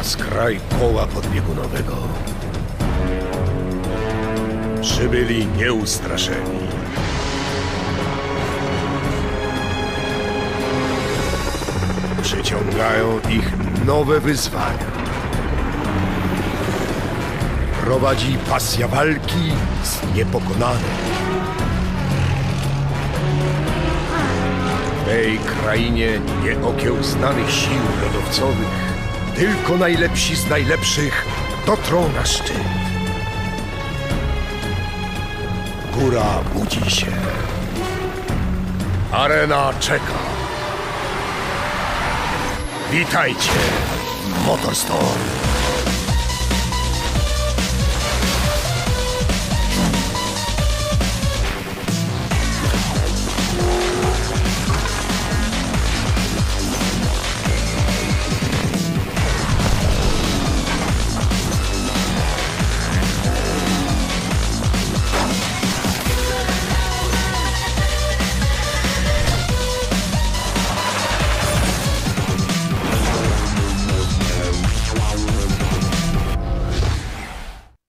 na skraj koła podbiegunowego. Przybyli nieustraszeni. Przyciągają ich nowe wyzwania. Prowadzi pasja walki z niepokonanym. W tej krainie nieokiełznanych sił lodowcowych tylko najlepsi z najlepszych dotrą na szczyt. Góra budzi się. Arena czeka. Witajcie, Motorstorm.